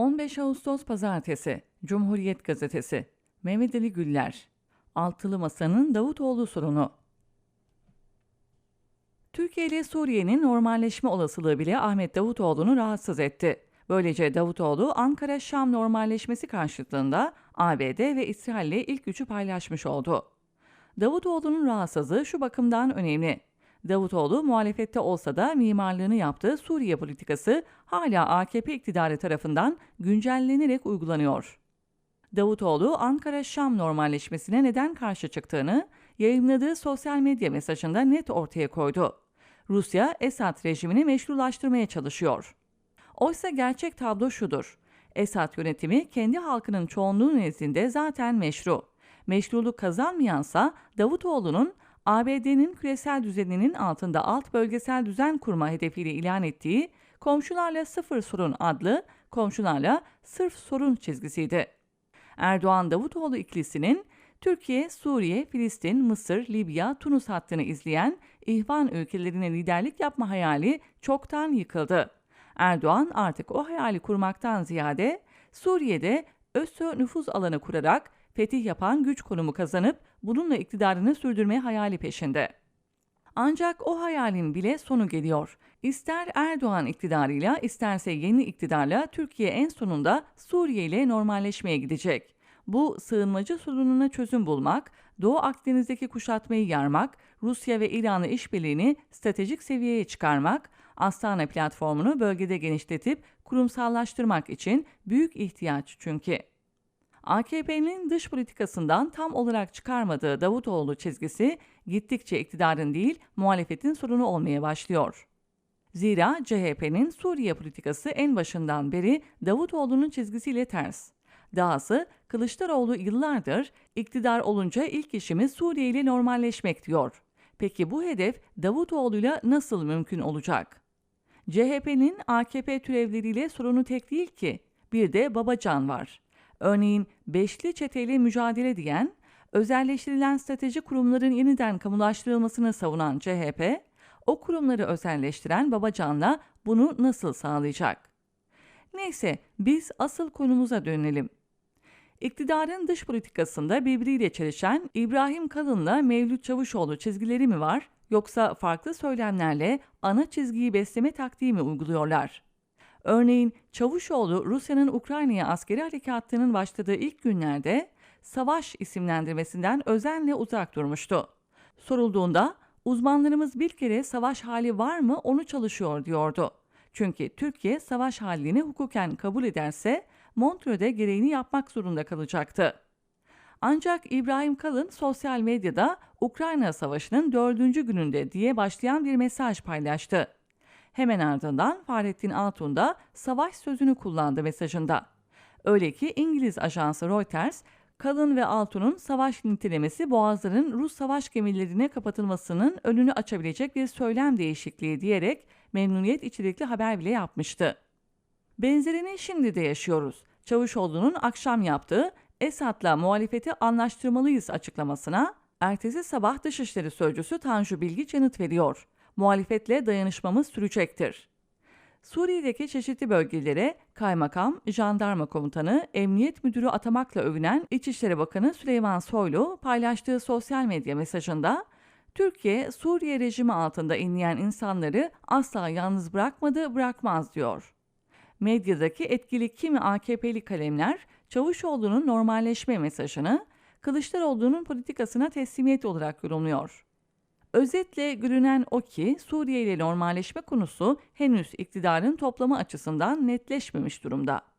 15 Ağustos Pazartesi Cumhuriyet Gazetesi Mehmet Ali Güller Altılı Masa'nın Davutoğlu sorunu Türkiye ile Suriye'nin normalleşme olasılığı bile Ahmet Davutoğlu'nu rahatsız etti. Böylece Davutoğlu Ankara-Şam normalleşmesi karşıtlığında ABD ve İsrail'le ilk gücü paylaşmış oldu. Davutoğlu'nun rahatsızlığı şu bakımdan önemli. Davutoğlu muhalefette olsa da mimarlığını yaptığı Suriye politikası hala AKP iktidarı tarafından güncellenerek uygulanıyor. Davutoğlu Ankara-Şam normalleşmesine neden karşı çıktığını yayınladığı sosyal medya mesajında net ortaya koydu. Rusya Esad rejimini meşrulaştırmaya çalışıyor. Oysa gerçek tablo şudur. Esad yönetimi kendi halkının çoğunluğu nezdinde zaten meşru. Meşruluk kazanmayansa Davutoğlu'nun ABD'nin küresel düzeninin altında alt bölgesel düzen kurma hedefiyle ilan ettiği Komşularla Sıfır Sorun adlı komşularla sırf sorun çizgisiydi. Erdoğan-Davutoğlu ikilisinin Türkiye, Suriye, Filistin, Mısır, Libya, Tunus hattını izleyen ihvan ülkelerine liderlik yapma hayali çoktan yıkıldı. Erdoğan artık o hayali kurmaktan ziyade Suriye'de ÖSÖ nüfuz alanı kurarak fetih yapan güç konumu kazanıp bununla iktidarını sürdürme hayali peşinde. Ancak o hayalin bile sonu geliyor. İster Erdoğan iktidarıyla isterse yeni iktidarla Türkiye en sonunda Suriye ile normalleşmeye gidecek. Bu sığınmacı sorununa çözüm bulmak, Doğu Akdeniz'deki kuşatmayı yarmak, Rusya ve İran'la işbirliğini stratejik seviyeye çıkarmak, Astana platformunu bölgede genişletip kurumsallaştırmak için büyük ihtiyaç çünkü. AKP'nin dış politikasından tam olarak çıkarmadığı Davutoğlu çizgisi gittikçe iktidarın değil muhalefetin sorunu olmaya başlıyor. Zira CHP'nin Suriye politikası en başından beri Davutoğlu'nun çizgisiyle ters. Dahası Kılıçdaroğlu yıllardır iktidar olunca ilk işimiz Suriye ile normalleşmek diyor. Peki bu hedef Davutoğlu'yla nasıl mümkün olacak? CHP'nin AKP türevleriyle sorunu tek değil ki. Bir de Babacan var. Örneğin beşli çeteyle mücadele diyen, özelleştirilen strateji kurumların yeniden kamulaştırılmasını savunan CHP, o kurumları özelleştiren Babacan'la bunu nasıl sağlayacak? Neyse biz asıl konumuza dönelim. İktidarın dış politikasında birbiriyle çelişen İbrahim Kalın'la Mevlüt Çavuşoğlu çizgileri mi var yoksa farklı söylemlerle ana çizgiyi besleme taktiği mi uyguluyorlar? Örneğin Çavuşoğlu Rusya'nın Ukrayna'ya askeri harekatının başladığı ilk günlerde savaş isimlendirmesinden özenle uzak durmuştu. Sorulduğunda uzmanlarımız bir kere savaş hali var mı onu çalışıyor diyordu. Çünkü Türkiye savaş halini hukuken kabul ederse Montreux'de gereğini yapmak zorunda kalacaktı. Ancak İbrahim Kalın sosyal medyada Ukrayna Savaşı'nın dördüncü gününde diye başlayan bir mesaj paylaştı. Hemen ardından Fahrettin Altun da savaş sözünü kullandı mesajında. Öyle ki İngiliz ajansı Reuters, Kalın ve Altun'un savaş nitelemesi boğazların Rus savaş gemilerine kapatılmasının önünü açabilecek bir söylem değişikliği diyerek memnuniyet içerikli haber bile yapmıştı. Benzerini şimdi de yaşıyoruz. Çavuşoğlu'nun akşam yaptığı Esad'la muhalefeti anlaştırmalıyız açıklamasına ertesi sabah Dışişleri Sözcüsü Tanju Bilgiç yanıt veriyor. Muhalefetle dayanışmamız sürecektir. Suriye'deki çeşitli bölgelere kaymakam, jandarma komutanı, emniyet müdürü atamakla övünen İçişleri Bakanı Süleyman Soylu paylaştığı sosyal medya mesajında Türkiye, Suriye rejimi altında inleyen insanları asla yalnız bırakmadı, bırakmaz diyor. Medyadaki etkili kimi AKP'li kalemler Çavuşoğlu'nun normalleşme mesajını Kılıçdaroğlu'nun politikasına teslimiyet olarak yorumluyor. Özetle görünen o ki Suriye ile normalleşme konusu henüz iktidarın toplama açısından netleşmemiş durumda.